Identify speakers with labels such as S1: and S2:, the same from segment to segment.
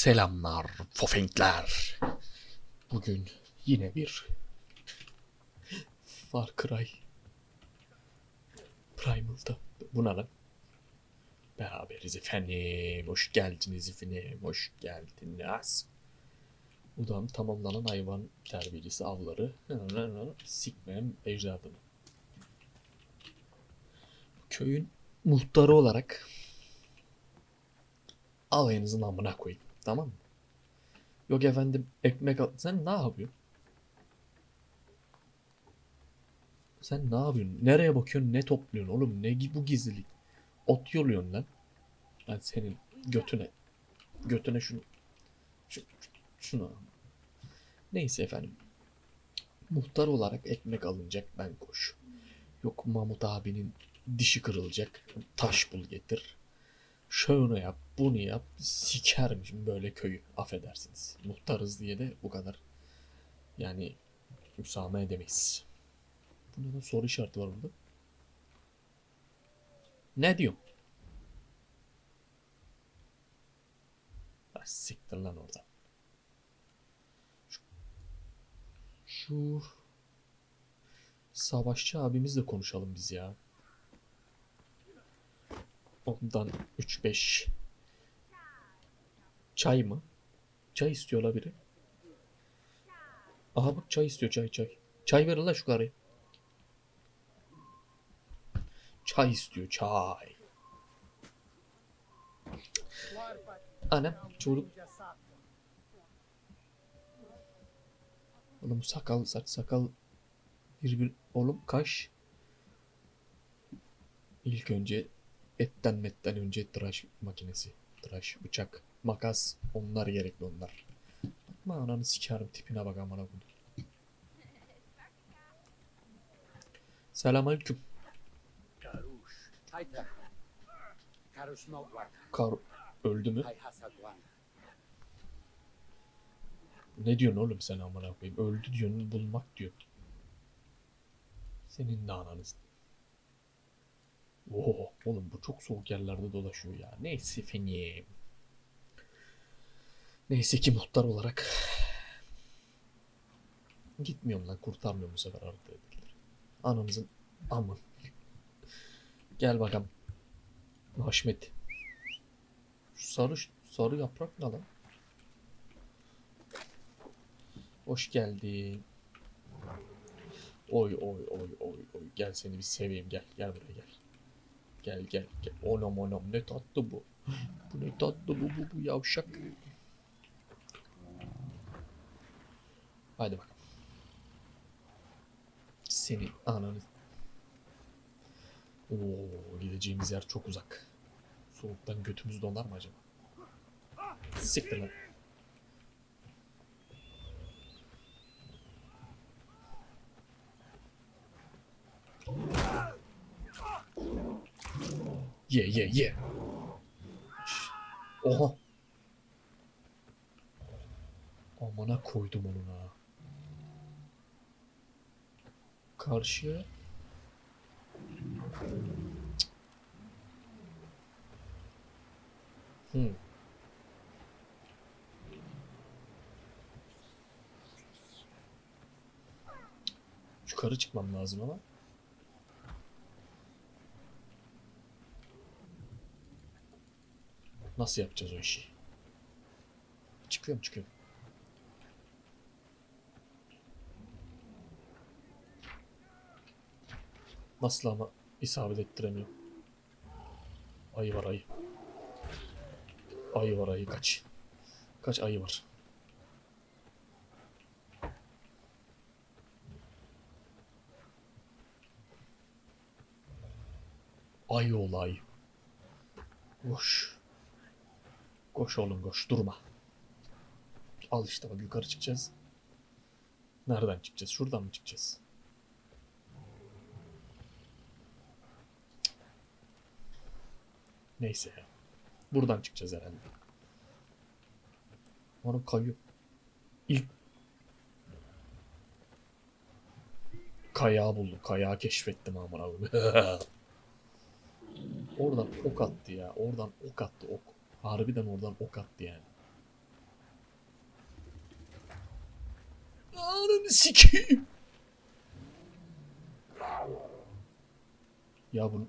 S1: Selamlar fofenkler. Bugün yine bir Far Cry Primal'da. Bu ne lan? Beraberiz efendim. Hoş geldiniz efendim. Hoş geldiniz. Udam tamamlanan hayvan terbiyecisi avları. Sikmem ecdadını. Köyün muhtarı olarak alayınızın amına koyayım. Tamam mı? Yok efendim ekmek al... Sen ne yapıyorsun? Sen ne yapıyorsun? Nereye bakıyorsun? Ne topluyorsun oğlum? Ne bu gizlilik? Ot yoluyorsun lan. Ben senin götüne. Götüne şunu. Şu, şu- şunu. Neyse efendim. Muhtar olarak ekmek alınacak ben koş. Yok Mahmut abinin dişi kırılacak. Taş bul getir. Şöyle yap, bunu yap. Sikermişim böyle köyü. Affedersiniz. Muhtarız diye de bu kadar. Yani müsamaha edemeyiz. Bu ne lan? Soru işareti var burada. Ne diyor? Ha, siktir lan orada. Şu, şu savaşçı abimizle konuşalım biz ya. Ondan 3-5 çay mı? Çay istiyor biri. Aha bak çay istiyor çay çay. Çay ver la şu karıya. Çay istiyor çay. Anam çocuk. Oğlum sakal saç sakal bir bir oğlum kaş. İlk önce etten metten önce tıraş makinesi. Tıraş, bıçak, makas onlar gerekli onlar. Bakma ananı sikerim tipine bak amına koyayım. Selamünaleyküm. Kar öldü mü? Ne diyorsun oğlum sen amına koyayım? Öldü diyorsun bulmak diyor. Senin de ananız. Oo, oğlum bu çok soğuk yerlerde dolaşıyor ya. Neyse efendim. Neyse ki muhtar olarak gitmiyorum lan kurtarmıyorum bu sefer arada dediler. Anamızın amı. Gel bakalım. Haşmet. Şu sarı sarı yaprak ne lan? Hoş geldin. Oy oy oy oy oy. Gel seni bir seveyim gel. Gel buraya gel. Gel gel gel. Onam onam ne tatlı bu. Bu ne tatlı bu bu bu yavşak. Hadi bakalım. Seni ananı. Oo gideceğimiz yer çok uzak. Soğuktan götümüz donar mı acaba? Siktir lan. Ye ye ye. Oha. Amına koydum onun ha. Karşıya. Hmm. Yukarı çıkmam lazım ama. Nasıl yapacağız o işi? Çıkıyorum çıkıyorum. Nasıl ama isabet ettiremiyorum. Ayı var ayı. Ayı var ayı kaç. Kaç ayı var. Ayı ol ayı. Koş. Oğlum koş durma. Al işte bak yukarı çıkacağız. Nereden çıkacağız? Şuradan mı çıkacağız? Neyse ya. Buradan çıkacağız herhalde. Bana kayıyor. İlk Kayağı buldum. Kayağı keşfettim amına koyayım. Oradan ok attı ya. Oradan ok attı ok. Harbiden oradan ok attı yani. Ananı sikeyim. Ya bunu...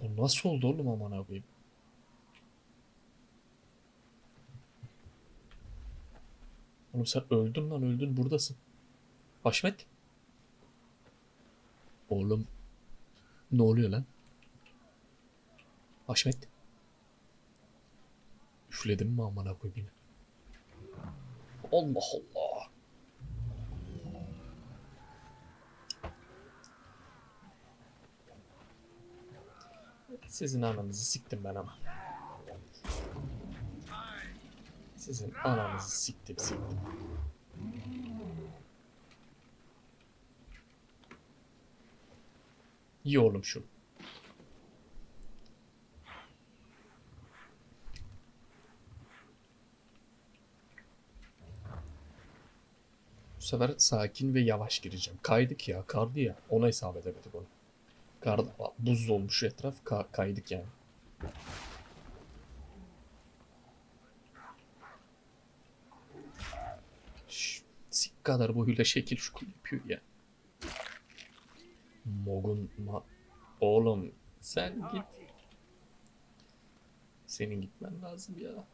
S1: Bu nasıl oldu oğlum aman abim? Oğlum sen öldün lan öldün buradasın. Haşmet. Oğlum. Ne oluyor lan? Haşmet. Üfledim mi amına koyayım? Allah Allah. Sizin ananızı siktim ben ama. Sizin ananızı siktim siktim. Ye oğlum şunu. Bu sefer sakin ve yavaş gireceğim. Kaydık ya, kardı ya. Ona hesap edemedik onu. Kardı, buz olmuş etraf, ka- kaydık yani. Kadar boyuyla şekil şukul yapıyor ya. Mogun ma... Oğlum sen git. Senin gitmen lazım ya.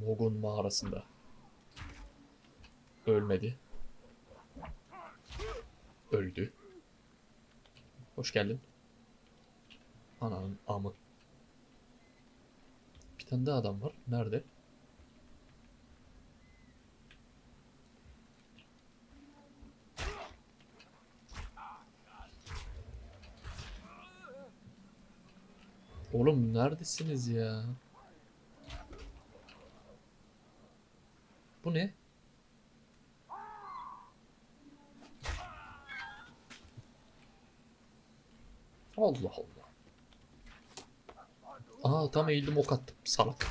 S1: Mogun mağarasında. Ölmedi. Öldü. Hoş geldin. Ananın amı. Bir tane daha adam var. Nerede? Oğlum neredesiniz ya? Bu ne? Allah Allah. Aa tam eğildim ok attım. Salak.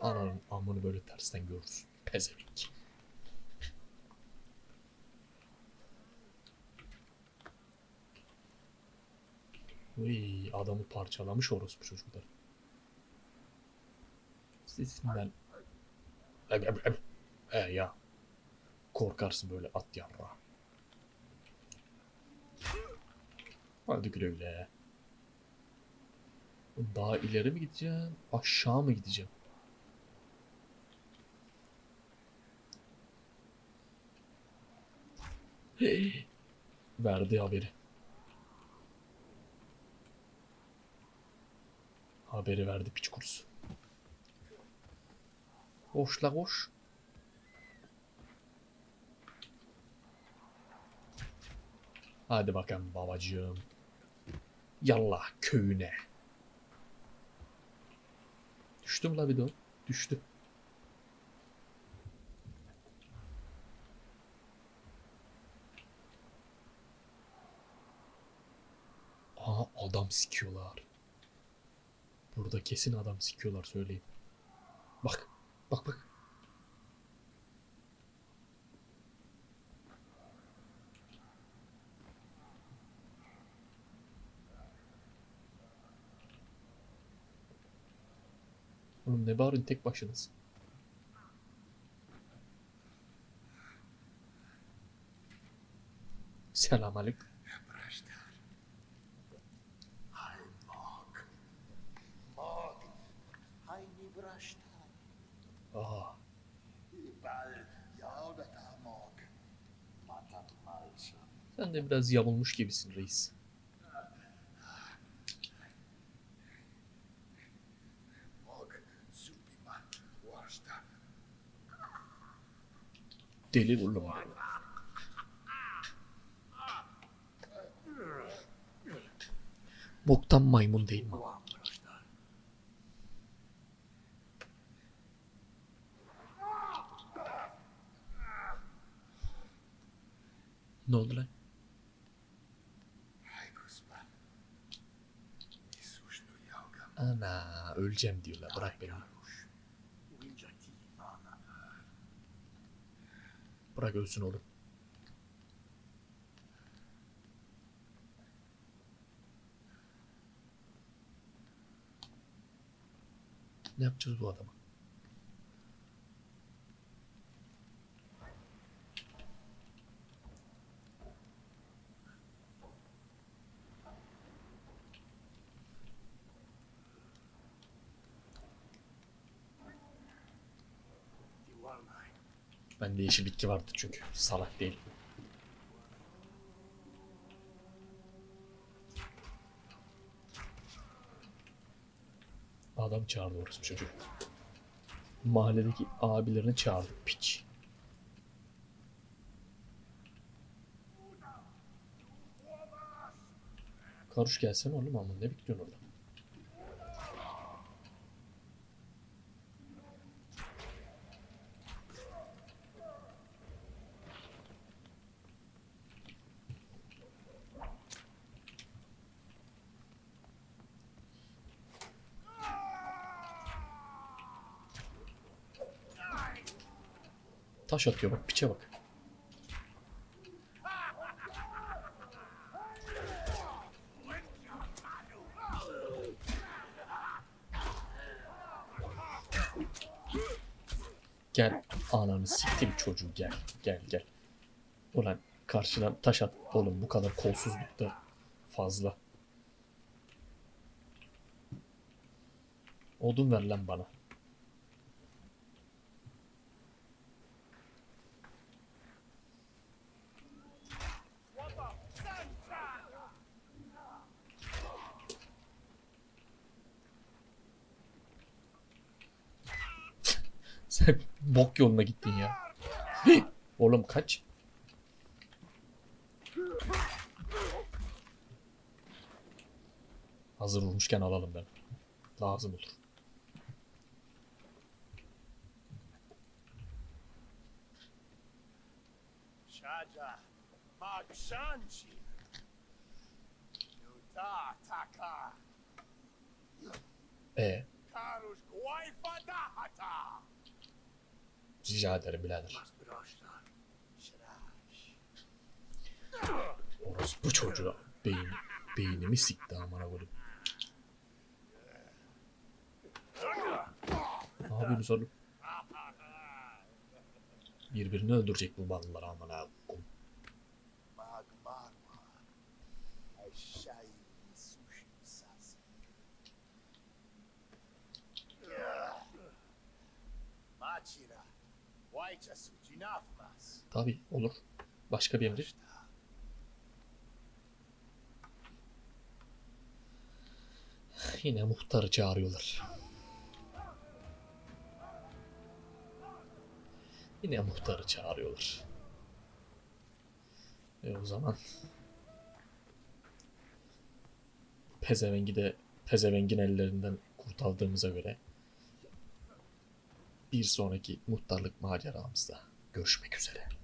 S1: Ananın amını böyle tersten görürsün. Pezevenk. Uy, adamı parçalamış orospu çocuklar. Sesinden. Em, em, em. E ya. Korkarsın böyle at yarra. Hadi güle güle. Daha ileri mi gideceğim? Aşağı mı gideceğim? Hey. Verdi haberi. Haberi verdi piç kurusu. Koş la koş. Hadi bakalım babacığım. Yallah köyüne. Düştüm la bir de o. Düştü. Aa adam sikiyorlar. Burada kesin adam sikiyorlar söyleyeyim. Bak. Bak bak. Oğlum ne bağırın tek başınız. Selam aleyküm.
S2: Malsa.
S1: sen de biraz yamulmuş gibisin reis. Deli oğlum. Boktan maymun değil mi? oldu? Ana öleceğim diyorlar. Bırak beni. Bırak ölsün oğlum. Ne yapacağız bu adama? Bende yeşil bitki vardı çünkü. Salak değil. Adam çağırdı orası çocuk. Mahalledeki abilerini çağırdı. Piç. Karuş gelsene oğlum ama ne bekliyorsun orada? Taş atıyor bak piçe bak. Gel ananı siktim çocuğu gel gel gel. Ulan karşıdan taş at oğlum bu kadar kolsuzluk da fazla. Odun ver lan bana. Sen bok yoluna gittin ya. Oğlum kaç. Hazır vurmuşken alalım ben. Lazım olur. E
S2: Karus
S1: rica ederim birader. Orası bu çocuğa. Beyin, beynimi sikti amına koyayım. Ne yapıyorsunuz oğlum? Birbirini öldürecek bu ballılar amına koyayım.
S2: Magmarwa.
S1: Tabi olur. Başka bir emri. Yine muhtarı çağırıyorlar. Yine muhtarı çağırıyorlar. E o zaman pezevengi de pezevengin ellerinden kurtardığımıza göre bir sonraki muhtarlık maceramızda görüşmek üzere.